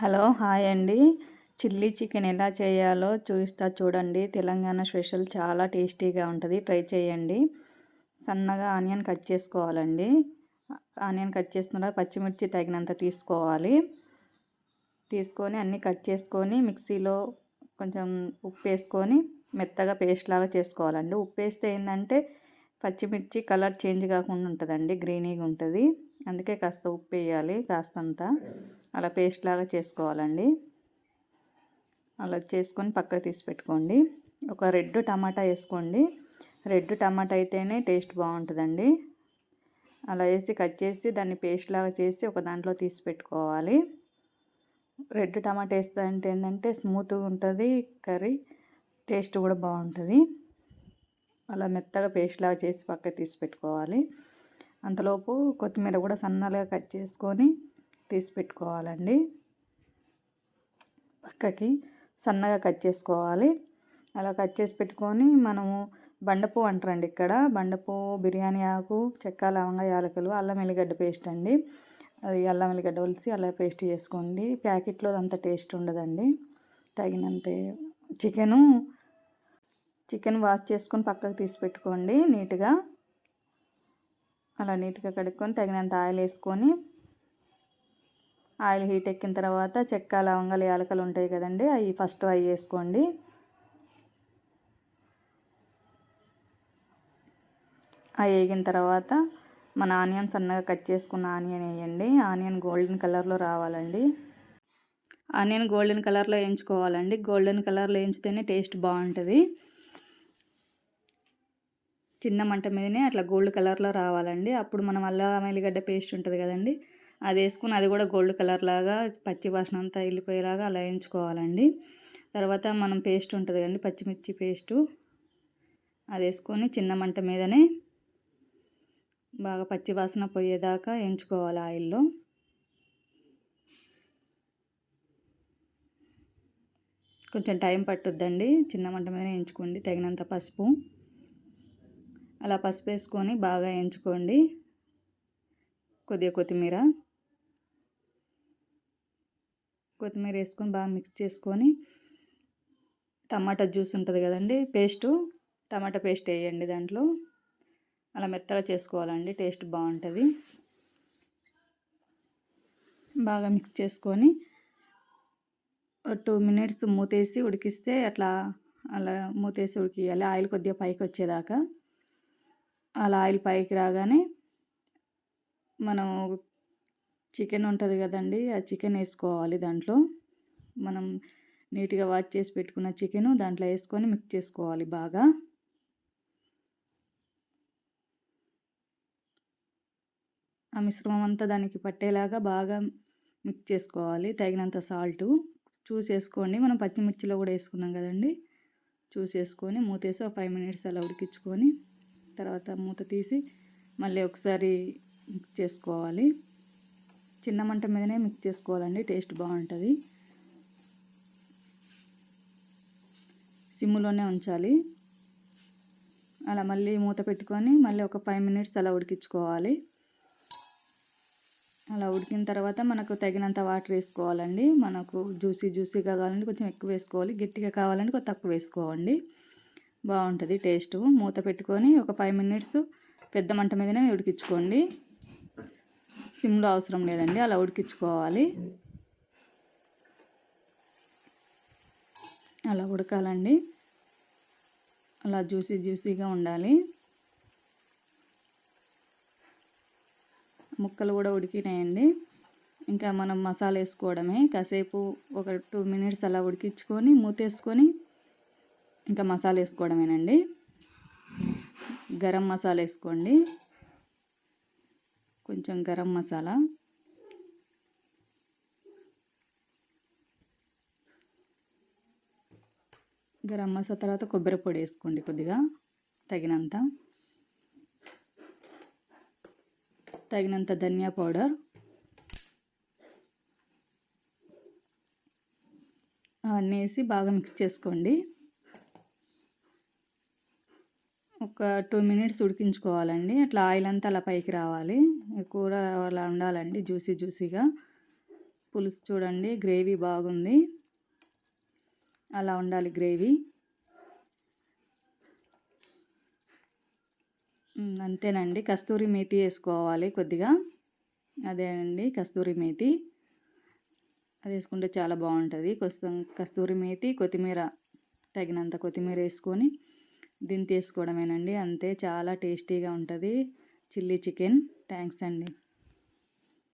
Hello hi అండి. Chilli chicken ఎలా చేయాలో చూపిస్తా చూడండి. తెలంగాణ స్పెషల్ చాలా టేస్టీగా ఉంటుంది. ట్రై చేయండి. సన్నగా ఆనియన్ కట్ చేసుకోవాలండి. ఆనియన్ కట్ చేసుకున్న పచ్చిమిర్చి తగినంత తీసుకోవాలి. తీసుకొని అన్నీ కట్ చేసుకొని మిక్సీలో కొంచెం ఉప్పు వేసుకొని మెత్తగా పేస్ట్ లాగా చేసుకోవాలండి. ఉప్పు వేస్తే ఏంటంటే పచ్చిమిర్చి కలర్ చేంజ్ కాకుండా ఉంటుందండి. గ్రీనీగా ఉంటుంది. అందుకే కాస్త ఉప్పు వేయాలి కాస్తంత. అలా పేస్ట్ లాగా చేసుకోవాలండి. అలా చేసుకొని పక్కకు తీసి పెట్టుకోండి. ఒక రెడ్ టమాటా వేసుకోండి. రెడ్ టమాటా అయితేనే టేస్ట్ బాగుంటుందండి. అలా వేసి కట్ చేసి దాన్ని పేస్ట్ లాగా చేసి ఒక దాంట్లో తీసి పెట్టుకోవాలి. రెడ్ టమాటా వేస్తా అంటే ఏంటంటే స్మూత్గా ఉంటుంది కర్రీ టేస్ట్ కూడా బాగుంటుంది. అలా మెత్తగా పేస్ట్ లాగా చేసి పక్కకు తీసి పెట్టుకోవాలి. అంతలోపు కొత్తిమీర కూడా సన్నగా కట్ చేసుకొని తీసి పెట్టుకోవాలండి. పక్కకి సన్నగా కట్ చేసుకోవాలి. అలా కట్ చేసి పెట్టుకొని మనము బండపు అంటారండి ఇక్కడ. బండపు బిర్యానీ ఆకు చెక్క లవంగ యాలకులు అల్లం ఎల్లిగడ్డ పేస్ట్ అండి. అది అల్లం ఎల్లిగడ్డ ఒలిసి అలా పేస్ట్ చేసుకోండి. ప్యాకెట్లో అంత టేస్ట్ ఉండదండి. తగినంత చికెను చికెన్ వాష్ చేసుకొని పక్కకు తీసి పెట్టుకోండి నీట్గా. అలా నీట్గా కడుక్కొని తగినంత ఆయిల్ వేసుకొని ఆయిల్ హీట్ ఎక్కిన తర్వాత చెక్క లవంగాలు యాలకలు ఉంటాయి కదండి అవి ఫస్ట్ అవి వేసుకోండి అవి వేగిన తర్వాత మన ఆనియన్ సన్నగా కట్ చేసుకున్న ఆనియన్ వేయండి. ఆనియన్ గోల్డెన్ కలర్లో రావాలండి. ఆనియన్ గోల్డెన్ కలర్లో వేయించుకోవాలండి. గోల్డెన్ కలర్లో వేయించితేనే టేస్ట్ బాగుంటుంది. చిన్న మంట మీదనే అట్లా గోల్డ్ కలర్లో రావాలండి. అప్పుడు మనం అల్లం ఎల్లిగడ్డ పేస్ట్ ఉంటుంది కదండి. అది వేసుకుని అది కూడా గోల్డ్ కలర్ లాగా పచ్చి వాసన అంతా వెళ్ళిపోయేలాగా అలా వేయించుకోవాలండి. తర్వాత మనం పేస్ట్ ఉంటుంది కదండి పచ్చిమిర్చి పేస్టు. అది వేసుకొని చిన్న మంట మీదనే బాగా పచ్చి వాసన పోయేదాకా వేయించుకోవాలి ఆయిల్లో. కొంచెం టైం పట్టుద్దండి. చిన్న మంట మీద వేయించుకోండి తగినంత పసుపు. అలా పసుపు వేసుకొని బాగా వేయించుకోండి కొద్దిగా కొత్తిమీర. కొత్తిమీర వేసుకొని బాగా మిక్స్ చేసుకొని టమాటా జ్యూస్ ఉంటుంది కదండి పేస్టు టమాటా పేస్ట్ వేయండి దాంట్లో. అలా మెత్తగా చేసుకోవాలండి టేస్ట్ బాగుంటుంది. బాగా మిక్స్ చేసుకొని టూ మినిట్స్ మూతేసి ఉడికిస్తే అట్లా అలా మూతేసి ఉడికియాలి ఆయిల్ కొద్దిగా పైకి వచ్చేదాకా. అలా ఆయిల్ పైకి రాగానే మనం చికెన్ ఉంటుంది కదండి ఆ చికెన్ వేసుకోవాలి దాంట్లో. మనం నీట్గా వాష్ చేసి పెట్టుకున్న చికెన్ దాంట్లో వేసుకొని మిక్స్ చేసుకోవాలి బాగా. ఆ మిశ్రమం అంతా దానికి పట్టేలాగా బాగా మిక్స్ చేసుకోవాలి తగినంత సాల్టు. చూసేసుకోండి మనం పచ్చిమిర్చిలో కూడా వేసుకున్నాం కదండి. చూసేసుకొని మూతేసి ఒక ఫైవ్ మినిట్స్ అలా ఉడికించుకొని తర్వాత మూత తీసి మళ్ళీ ఒకసారి మిక్స్ చేసుకోవాలి. చిన్న మంట మీదనే మిక్స్ చేసుకోవాలండి టేస్ట్ బాగుంటుంది. సిమ్లోనే ఉంచాలి. అలా మళ్ళీ మూత పెట్టుకొని మళ్ళీ ఒక ఫైవ్ మినిట్స్ అలా ఉడికించుకోవాలి. అలా ఉడికిన తర్వాత మనకు తగినంత వాటర్ వేసుకోవాలండి. మనకు జ్యూసీ జ్యూసీగా కావాలంటే కొంచెం ఎక్కువ వేసుకోవాలి. గట్టిగా కావాలంటే కొంచెం తక్కువ వేసుకోవండి. బాగుంటుంది టేస్ట్. మూత పెట్టుకొని ఒక ఫైవ్ మినిట్స్ పెద్ద మంట మీదనే ఉడికించుకోండి. సిమ్లో అవసరం లేదండి అలా ఉడికించుకోవాలి. అలా ఉడకాలండి. అలా జ్యూసీ జ్యూసీగా ఉండాలి. ముక్కలు కూడా ఉడికినాయండి. ఇంకా మనం మసాలా వేసుకోవడమే. కాసేపు ఒక టూ మినిట్స్ అలా ఉడికించుకొని మూతేసుకొని ఇంకా మసాలా వేసుకోవడమేనండి. గరం మసాలా వేసుకోండి. కొంచెం గరం మసాలా. గరం మసాలా తర్వాత కొబ్బరి పొడి వేసుకోండి కొద్దిగా తగినంత. తగినంత ధనియా పౌడర్. అవన్నీ వేసి బాగా మిక్స్ చేసుకోండి. ఒక టూ మినిట్స్ ఉడికించుకోవాలండి. అట్లా ఆయిల్ అంతా అలా పైకి రావాలి. కూర అలా ఉండాలండి జ్యూసీ జ్యూసీగా. పులుసు చూడండి గ్రేవీ బాగుంది. అలా ఉండాలి గ్రేవీ. అంతేనండి. కస్తూరి మేతి వేసుకోవాలి కొద్దిగా. అదేనండి కస్తూరి మేతి. అది వేసుకుంటే చాలా బాగుంటుంది. కొస్త కస్తూరి మేతి కొత్తిమీర తగినంత కొత్తిమీర వేసుకొని దింతేసుకోవడమేనండి అంతే చాలా టేస్టీగా ఉంటుంది. Chilli chicken. థ్యాంక్స్ అండి.